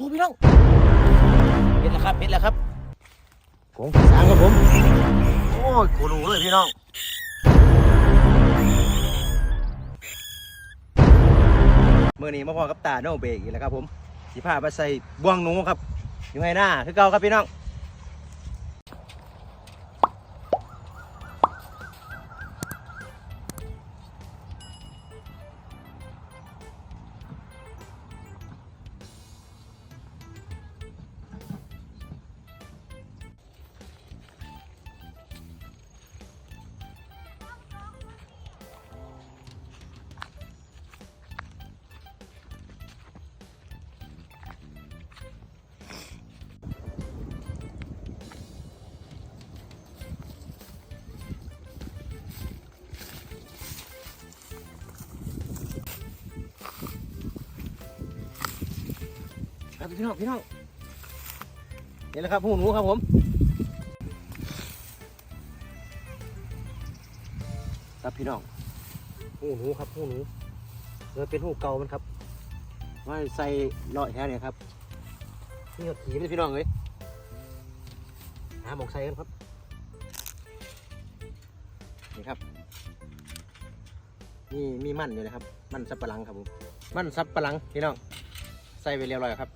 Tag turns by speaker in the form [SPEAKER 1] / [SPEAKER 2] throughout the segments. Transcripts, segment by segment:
[SPEAKER 1] อ้พี่น้องเห็นแล้วครับเห็นแล้วครับโค้งที่สามครับผม โอ้ยกูรู้เลยพี่น้องเมื่อนี้มาพอกับตาโนเบรกอีกแล้วครับผมสีผ้าไปใส่บ่วงหนูครับอยู่ไงหน้าคือเก่าครับพี่น้อง ครับพี่น้องพี่น้องเห็นแล้วครับหูหนูครับผมครับพี่น้องหูหนูครับหูหนูเลยเป็นหูเก่ามันครับว่าใส่เลาะแค่เนี่ยครับนี่ก็ขี่ไปเลยพี่น้องเลยหาหมอกใส่กันครับนี่ครับนี่มีมันอยู่นะครับ มันสับปะหลังครับผม มันสับปะหลังพี่น้องใส่ไปเรียบร้อยแล้วครับ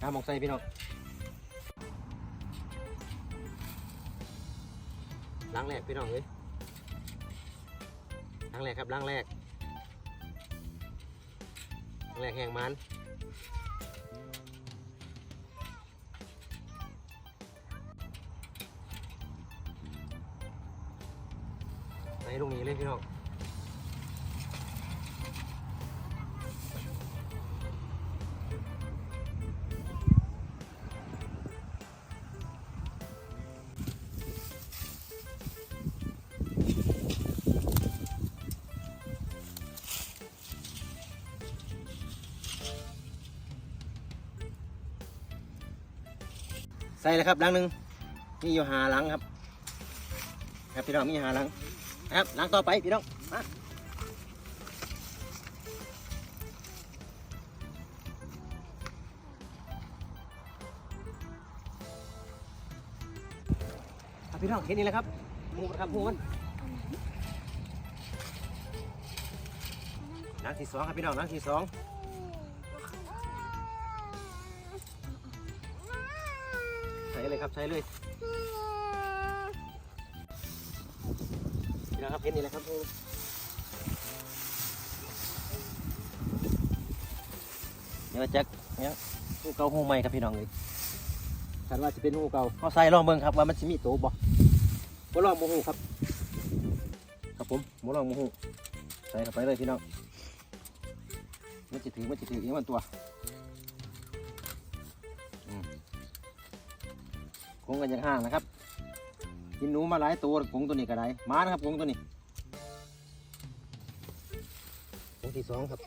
[SPEAKER 1] หาหมองใส่พี่น้องล้างแรกพี่น้องเลยล้างแรกครับล้างแรกล้างแรกแห้งมันใส่ลงนี้เลยพี่น้อง ส่เลยครับลังหนึ่งมีอยู่หาหลังครับ ครับพี่น้องมีหาหลังครับหลังต่อไปพี่น้องมาครับพี่น้องเห็นนี่แหละครับหมูมันครับหมูมันหลังที่สองครับพี่น้องหลังที่สอง เลยครับใส่เลยนี่นะครับเห็นนี่แหละครับเดี๋ยวจะเนี่ยหูเก่าหูใหม่ครับพี่น้องเลยคันว่าจะเป็นหูเก่าเขาใส่ลองเบิ่งครับว่ามันจะมีโตบ่บ่ลองโมหูครับ ครับผมบ่ลองโมหูใส่เข้าไปเลยพี่น้องมันจะถือมันจะถืออีกมันตัว งกันอย่างห่างนะครับ กินหนูมาหลายตัวกงตัวนี้ก็ได้มานะครับกงตัวนี้กงที่สองครับ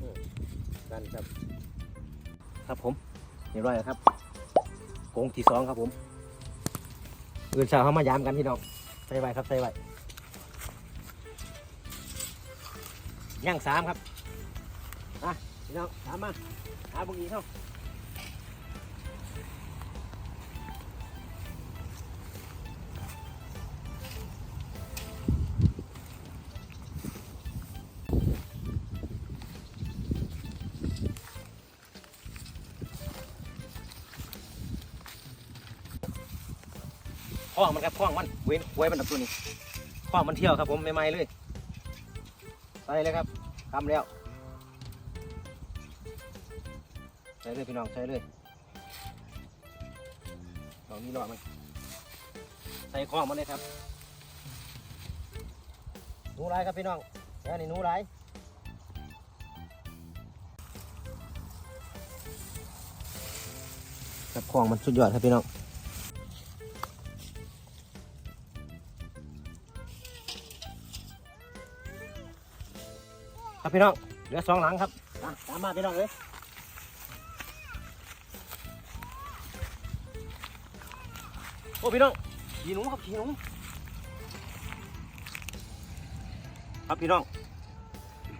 [SPEAKER 1] อืมกันครับ ครับผมเรียบร้อยแล้วครับกงที่สองครับผมเอื่นสาวเขามายามกันพี่น้องใส่ไว้ครับใส่ไว้ ย่างสามครับอะพี่น้องสามมาหาบุกีเข้าคล้องมันครับคล้องมันเว้นไว้มันดับตัวนี้คล้องมันเที่ยวครับผมใหม่ๆเลย เลยครับทำแล้วใส่เลยพี่น้องใส่เลยลองนี่หลอดมันใส่ข้องมันเลยครับหนูไรครับพี่น้องแค่นี้หนูไรครับข้องมันสุดยอดครับพี่น้อง พี่น้องเหลือสองหลังครับอะตามมาพี่น้องเลยโอ้พี่น้องขี่หนูครับขี่หนูครับพี่น้อง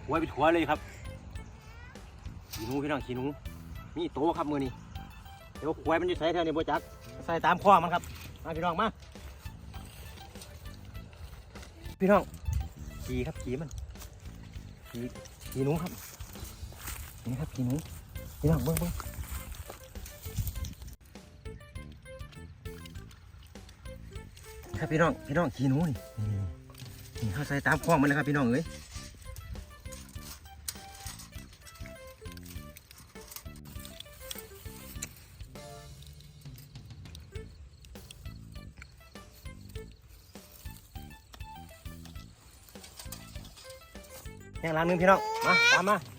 [SPEAKER 1] หัวไปถัวเลยครับขี่หนูพี่น้องขี่หนูมีโตครับมือนี้เดี๋ยวควายมันจะใส่แถวนี้บ่จักใส่ตามข้อมันครับมาพี่น้องมาพี่น้องขี่ครับขี่มัน ขี่ขี่หนูครับ นี่ครับขี่หนูพี่น้องเบิ้งเบิ้งครับพี่น้องพี่น้องขี่หนูนี่นี่นี่เข้าใส่ตามคล้องมันเลยครับพี่น้องเอ้ย ยังหลังหนึงพี่น้องมาตามมา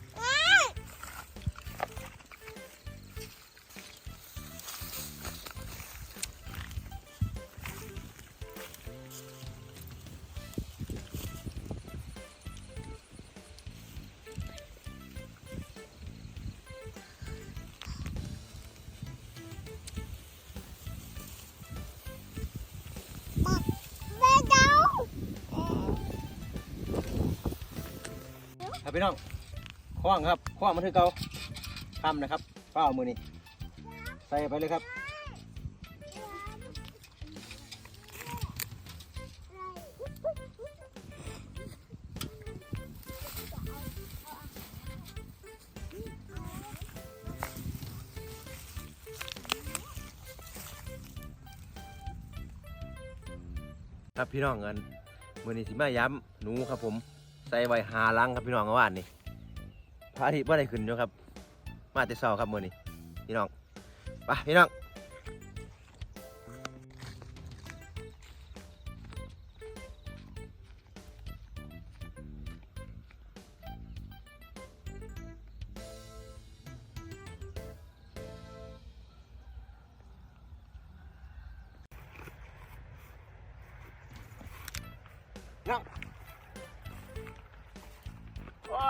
[SPEAKER 1] พี่น้องคล้องครับคล้องมันคือเกาทำนะครับเป้ามือนี่ใส่ไปเลยครับครับพี่น้องเงินมือนี้สิมาย้ำหนูครับผม ส่ไว้หาลังครับพี่น้องเอาว่านนี่พระอาทิตย์ว่าได้ขึ้นอยู่ครับ มาแต่เช้าครับมือนี้พี่น้องไปพี่น้องโอ้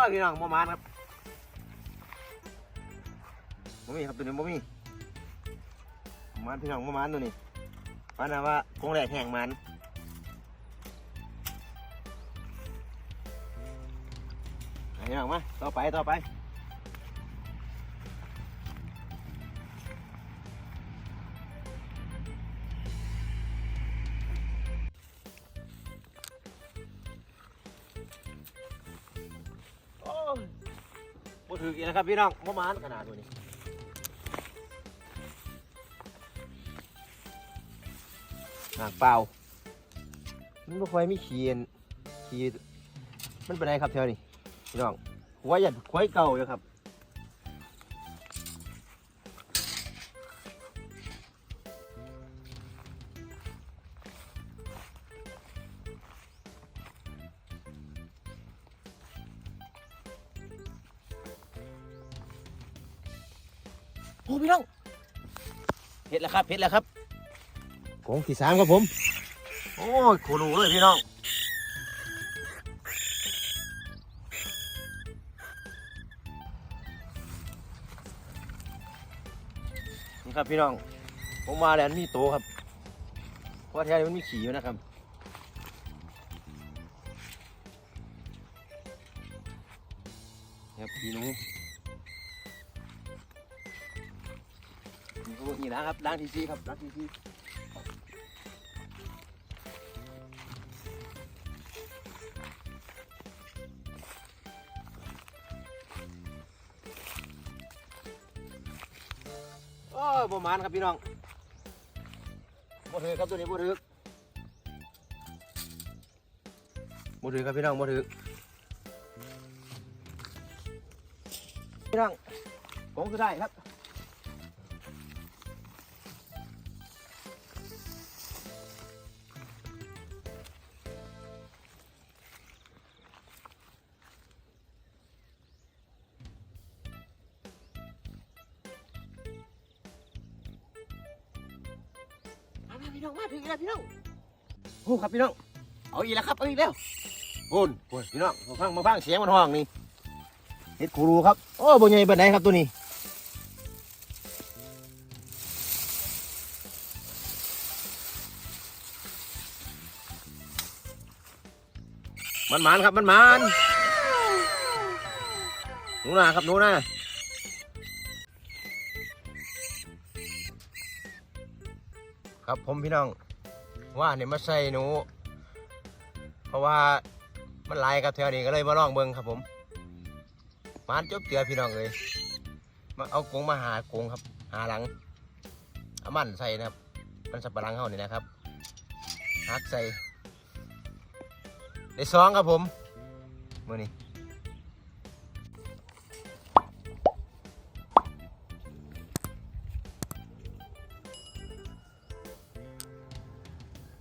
[SPEAKER 1] ยพี่น้องบ่มานครับบ่มีครับตัวนี้บ่มีบ่มานพี่น้องบ่มานตัวนี้ปานนะว่ากงแหลกแห้งมันไปพี่น้องมาต่อไปต่อไป บ่ถืออีกนะครับพี่น้องบ่มานขนาดตัวนี้หางเปล่ามันบ่ค่อยมีขีนขีมันเป็นไรครับแถวนี้พี่น้องหัวหยัดหัวเก่าอยู่ครับ โอ้พี่น้องเห็ดแล้วครับเห็ดแล้วครับกองที่สามครับผม โอ้ยโครูเลยพี่น้องนี่ครับพี่น้องผมมาแล้วมีโตครับเพราะว่าแถวนี้มันมีขี่อยู่นะครับครับพี่หนูนี่ค รับนี่นะครับล้างทีซีครับล้างทีซีโอ้ยประมาณครับพี่น้องบ่ถือครับตัวนี้บ่ถือบ่ถือครับพี่น้องบ่ถือพี่น้องของคือได้ครับ พี่น้องโอ้ครับพี่น้องเอาอีกแล้วครับเอาอีกแล้วโอนโอ้ยพี่น้องมาฟังมาฟังเสียงมันห้องนี่เห็ดคูรูครับโอ้บ่ใหญ่ปานใดครับตัวนี้มันหมานครับมันหมานหนูนาครับหนูนาครับผมพี่น้อง ว่าเนี่ยมาใส่หนู เพราะว่ามันลายครับแถวนี้ก็เลยมาลองเบิ่งครับผมมานจบเตือพี่น้องเลยมาเอากงมาหากงครับ หาหลังเอามันใส่นะครับมันสับปะหลังเขานี่นะครับหักใส่ได้สองครับผมมือนี้